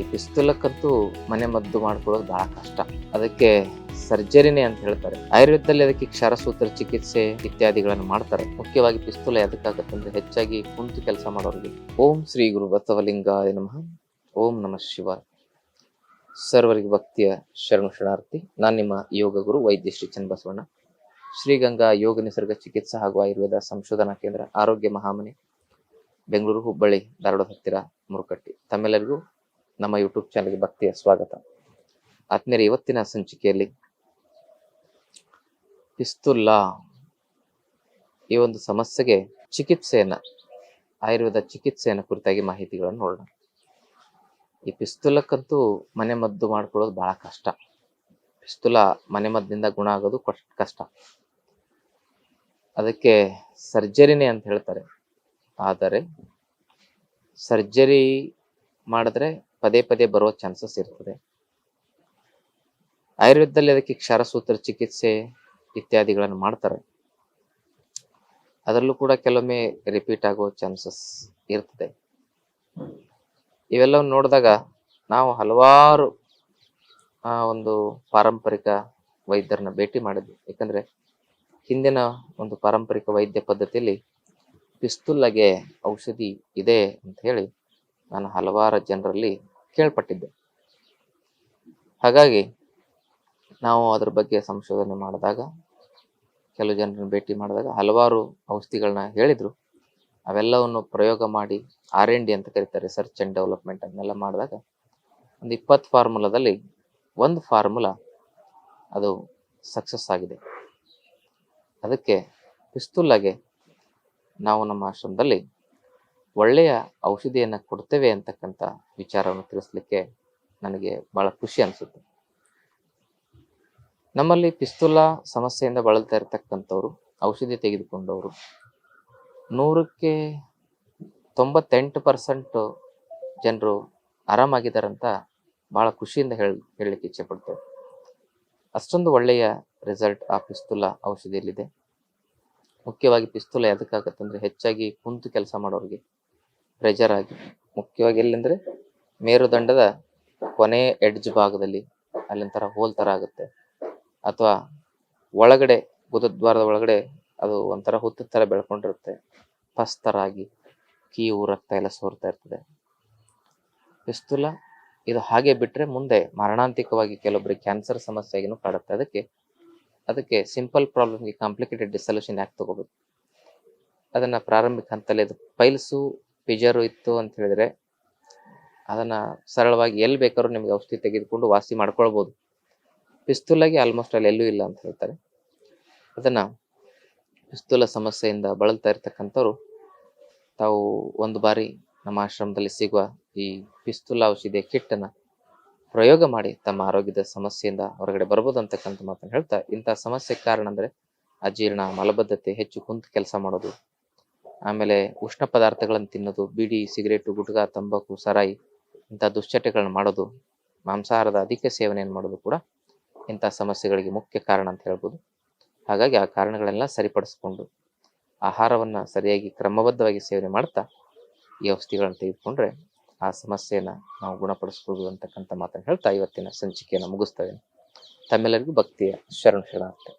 ಈ ಪಿಸ್ತೂಲಕ್ಕಂತೂ ಮನೆ ಮದ್ದು ಮಾಡ್ಕೊಳ್ಳೋದು ಬಹಳ ಕಷ್ಟ. ಅದಕ್ಕೆ ಸರ್ಜರಿನೇ ಅಂತ ಹೇಳ್ತಾರೆ. ಆಯುರ್ವೇದದಲ್ಲಿ ಅದಕ್ಕೆ ಕ್ಷಾರಸೂತ್ರ ಚಿಕಿತ್ಸೆ ಇತ್ಯಾದಿಗಳನ್ನು ಮಾಡ್ತಾರೆ. ಮುಖ್ಯವಾಗಿ ಪಿಸ್ತೂಲ ಎದಕ್ಕಾಗತ್ತಂದ್ರೆ ಹೆಚ್ಚಾಗಿ ಕುಂತು ಕೆಲಸ ಮಾಡೋರಿಗೆ. ಓಂ ಶ್ರೀ ಗುರು ಬಸವಲಿಂಗ ನಮಃ. ಓಂ ನಮಃ ಶಿವ ಸರ್ವರಿಗೆ ಭಕ್ತಿಯ ಶರಣು ಶರಣಾರ್ಥಿ. ನಾನು ನಿಮ್ಮ ಯೋಗ ಗುರು ವೈದ್ಯ ಶ್ರೀ ಚನ್ನಬಸವಣ್ಣ. ಶ್ರೀಗಂಗಾ ಯೋಗ ನಿಸರ್ಗ ಚಿಕಿತ್ಸಾ ಹಾಗೂ ಆಯುರ್ವೇದ ಸಂಶೋಧನಾ ಕೇಂದ್ರ ಆರೋಗ್ಯ ಮಹಾಮನೆ, ಬೆಂಗಳೂರು, ಹುಬ್ಬಳ್ಳಿ, ಧಾರವಾಡ ಹತ್ತಿರ ಮುರುಕಟ್ಟಿ. ತಮ್ಮೆಲ್ಲರಿಗೂ ನಮ್ಮ ಯೂಟ್ಯೂಬ್ ಚಾನಲ್ಗೆ ಭಕ್ತಿಯ ಸ್ವಾಗತ. ಆತ್ಮೀಯರ ಇವತ್ತಿನ ಸಂಚಿಕೆಯಲ್ಲಿ ಪಿಸ್ತುಲ್ಲಾ ಈ ಒಂದು ಸಮಸ್ಯೆಗೆ ಚಿಕಿತ್ಸೆಯನ್ನ, ಆಯುರ್ವೇದ ಚಿಕಿತ್ಸೆಯನ್ನು ಕುರಿತಾಗಿ ಮಾಹಿತಿಗಳನ್ನು ನೋಡೋಣ. ಈ ಪಿಸ್ತುಲಕ್ಕಂತೂ ಮನೆ ಮದ್ದು ಮಾಡ್ಕೊಳ್ಳೋದು ಭಾಳ ಕಷ್ಟ. ಪಿಸ್ತುಲ ಮನೆ ಮದ್ದಿಂದ ಗುಣ ಆಗೋದು ಕಷ್ಟ. ಅದಕ್ಕೆ ಸರ್ಜರಿನೇ ಅಂತ ಹೇಳ್ತಾರೆ. ಆದರೆ ಸರ್ಜರಿ ಮಾಡಿದ್ರೆ ಪದೇ ಪದೇ ಬರುವ ಚಾನ್ಸಸ್ ಇರ್ತದೆ. ಆಯುರ್ವೇದದಲ್ಲಿ ಅದಕ್ಕೆ ಕ್ಷಾರಸೂತ್ರ ಚಿಕಿತ್ಸೆ ಇತ್ಯಾದಿಗಳನ್ನು ಮಾಡ್ತಾರೆ. ಅದರಲ್ಲೂ ಕೂಡ ಕೆಲವೊಮ್ಮೆ ರಿಪೀಟ್ ಆಗೋ ಚಾನ್ಸಸ್ ಇರ್ತದೆ. ಇವೆಲ್ಲವನ್ನು ನೋಡಿದಾಗ ನಾವು ಹಲವಾರು ಒಂದು ಪಾರಂಪರಿಕ ವೈದ್ಯರನ್ನ ಭೇಟಿ ಮಾಡಿದ್ವಿ. ಯಾಕಂದ್ರೆ ಹಿಂದಿನ ಒಂದು ಪಾರಂಪರಿಕ ವೈದ್ಯ ಪದ್ಧತಿಯಲ್ಲಿ ಪಿಸ್ತುಲ್ಲಗೆ ಔಷಧಿ ಇದೆ ಅಂತ ಹೇಳಿ ನಾನು ಹಲವಾರು ಜನರಲ್ಲಿ ಕೇಳ್ಪಟ್ಟಿದ್ದೆ. ಹಾಗಾಗಿ ನಾವು ಅದ್ರ ಬಗ್ಗೆ ಸಂಶೋಧನೆ ಮಾಡಿದಾಗ, ಕೆಲವು ಜನರನ್ನು ಭೇಟಿ ಮಾಡಿದಾಗ ಹಲವಾರು ಔಷಧಿಗಳನ್ನ ಹೇಳಿದ್ರು. ಅವೆಲ್ಲವನ್ನು ಪ್ರಯೋಗ ಮಾಡಿ ಆರ್ ಎನ್ ಡಿ ಅಂತ ಕರೀತಾರೆ ರಿಸರ್ಚ್ ಆ್ಯಂಡ್ ಡೆವಲಪ್ಮೆಂಟ್ ಅದನ್ನೆಲ್ಲ ಮಾಡಿದಾಗ ಒಂದು ಇಪ್ಪತ್ತು ಫಾರ್ಮುಲಾದಲ್ಲಿ ಒಂದು ಫಾರ್ಮುಲಾ ಅದು ಸಕ್ಸಸ್ ಆಗಿದೆ. ಅದಕ್ಕೆ ಪಿಸ್ತೂಲಾಗೆ ನಾವು ನಮ್ಮ ಆಶ್ರಮದಲ್ಲಿ ಒಳ್ಳೆಯ ಔಷಧಿಯನ್ನು ಕೊಡ್ತೇವೆ ಅಂತಕ್ಕಂಥ ವಿಚಾರವನ್ನು ತಿಳಿಸ್ಲಿಕ್ಕೆ ನನಗೆ ಬಹಳ ಖುಷಿ ಅನಿಸುತ್ತೆ. ನಮ್ಮಲ್ಲಿ ಪಿಸ್ತುಲಾ ಸಮಸ್ಯೆಯಿಂದ ಬಳಲ್ತಾ ಇರತಕ್ಕಂಥವ್ರು, ಔಷಧಿ ತೆಗೆದುಕೊಂಡವರು, ನೂರಕ್ಕೆ ತೊಂಬತ್ತೆಂಟು ಪರ್ಸೆಂಟ್ ಜನರು ಆರಾಮಾಗಿದ್ದಾರಂತ ಬಹಳ ಖುಷಿಯಿಂದ ಹೇಳಿ, ಹೇಳಲಿಕ್ಕೆ ಇಚ್ಛೆ ಪಡ್ತೇವೆ. ಅಷ್ಟೊಂದು ಒಳ್ಳೆಯ ರಿಸಲ್ಟ್ ಆ ಪಿಸ್ತುಲ ಔಷಧಿಯಲ್ಲಿದೆ. ಮುಖ್ಯವಾಗಿ ಪಿಸ್ತೂಲ ಎದಕ್ಕಾಗತ್ತಂದ್ರೆ ಹೆಚ್ಚಾಗಿ ಕುಂತು ಕೆಲಸ ಮಾಡೋರಿಗೆ. ಪ್ರೆಜರ್ ಆಗಿ. ಮುಖ್ಯವಾಗಿ ಎಲ್ಲಿಂದ್ರೆ ಮೇರುದಂಡದ ಕೊನೆ ಎಡ್ಜ್ ಭಾಗದಲ್ಲಿ ಅಲ್ಲೊಂಥರ ಹೋಲ್ ತರ ಆಗುತ್ತೆ. ಅಥವಾ ಒಳಗಡೆ ಗುದದ್ವಾರದ ಒಳಗಡೆ ಅದು ಒಂಥರ ಹುತ್ತದ ತರ ಬೆಳ್ಕೊಂಡಿರುತ್ತೆ. ಪಸ್ತರಾಗಿ ಕೀವು, ರಕ್ತ ಎಲ್ಲ ಸೋರ್ತಾ ಇರ್ತದೆ. ಪಿಸ್ತುಲ ಇದು ಹಾಗೆ ಬಿಟ್ರೆ ಮುಂದೆ ಮರಣಾಂತಿಕವಾಗಿ ಕೆಲವೊಬ್ಬರಿಗೆ ಕ್ಯಾನ್ಸರ್ ಸಮಸ್ಯೆಗೂ ಕಾಡುತ್ತೆ. ಅದಕ್ಕೆ ಅದಕ್ಕೆ ಸಿಂಪಲ್ ಪ್ರಾಬ್ಲಮ್ಗೆ ಕಾಂಪ್ಲಿಕೇಟೆಡ್ ಡಿಸಲ್ಯೂಷನ್ ಯಾಕೆ ತಗೋಬೇಕು? ಅದನ್ನ ಪ್ರಾರಂಭಿಕ ಹಂತದಲ್ಲಿ ಅದು ಪೈಲ್ಸು ಪಿಜರು ಇತ್ತು ಅಂತ ಹೇಳಿದ್ರೆ ಅದನ್ನ ಸರಳವಾಗಿ ಎಲ್ಲಿ ಬೇಕಾದ್ರೂ ನಿಮ್ಗೆ ಔಷಧಿ ತೆಗೆದುಕೊಂಡು ವಾಸಿ ಮಾಡ್ಕೊಳ್ಬೋದು. ಪಿಸ್ತೂಲಾಗಿ ಆಲ್ಮೋಸ್ಟ್ ಅಲ್ಲಿ ಎಲ್ಲೂ ಇಲ್ಲ ಅಂತ ಹೇಳ್ತಾರೆ. ಅದನ್ನ ಪಿಸ್ತೂಲ ಸಮಸ್ಯೆಯಿಂದ ಬಳಲ್ತಾ ಇರ್ತಕ್ಕಂಥವ್ರು ತಾವು ಒಂದು ಬಾರಿ ನಮ್ಮ ಆಶ್ರಮದಲ್ಲಿ ಸಿಗುವ ಈ ಪಿಸ್ತೂಲ ಔಷಧಿಯ ಕಿಟ್ಟನ್ನು ಪ್ರಯೋಗ ಮಾಡಿ ತಮ್ಮ ಆರೋಗ್ಯದ ಸಮಸ್ಯೆಯಿಂದ ಹೊರಗಡೆ ಬರ್ಬೋದು ಅಂತಕ್ಕಂಥ ಮಾತನ್ನು ಹೇಳ್ತಾ ಇಂತಹ ಸಮಸ್ಯೆ ಕಾರಣ ಅಂದ್ರೆ ಅಜೀರ್ಣ, ಮಲಬದ್ಧತೆ, ಹೆಚ್ಚು ಕುಂತು ಕೆಲಸ ಮಾಡೋದು ಆಮೇಲೆ ಉಷ್ಣ ಪದಾರ್ಥಗಳನ್ನು ತಿನ್ನೋದು, ಬೀಡಿ, ಸಿಗರೇಟು, ಗುಟ್ಕಾ, ತಂಬಾಕು, ಸರಾಯಿ ಇಂಥ ದುಶ್ಚಟಗಳನ್ನ ಮಾಡೋದು, ಮಾಂಸಾಹಾರದ ಅಧಿಕ ಸೇವನೆಯನ್ನು ಮಾಡೋದು ಕೂಡ ಇಂಥ ಸಮಸ್ಯೆಗಳಿಗೆ ಮುಖ್ಯ ಕಾರಣ ಅಂತ ಹೇಳ್ಬೋದು. ಹಾಗಾಗಿ ಆ ಕಾರಣಗಳೆಲ್ಲ ಸರಿಪಡಿಸ್ಕೊಂಡು ಆಹಾರವನ್ನು ಸರಿಯಾಗಿ ಕ್ರಮಬದ್ಧವಾಗಿ ಸೇವನೆ ಮಾಡ್ತಾ ಈ ಔಷಧಿಗಳನ್ನು ತೆಗೆದುಕೊಂಡ್ರೆ ಆ ಸಮಸ್ಯೆಯನ್ನು ನಾವು ಗುಣಪಡಿಸ್ಬೋದು ಅಂತಕ್ಕಂಥ ಮಾತನ್ನು ಹೇಳ್ತಾ ಇವತ್ತಿನ ಸಂಚಿಕೆಯನ್ನು ಮುಗಿಸ್ತಾ ಇದ್ದೀನಿ. ತಮ್ಮೆಲ್ಲರಿಗೂ ಭಕ್ತಿಯ ಶರಣ ಶರಣಾರ್ಥಿ.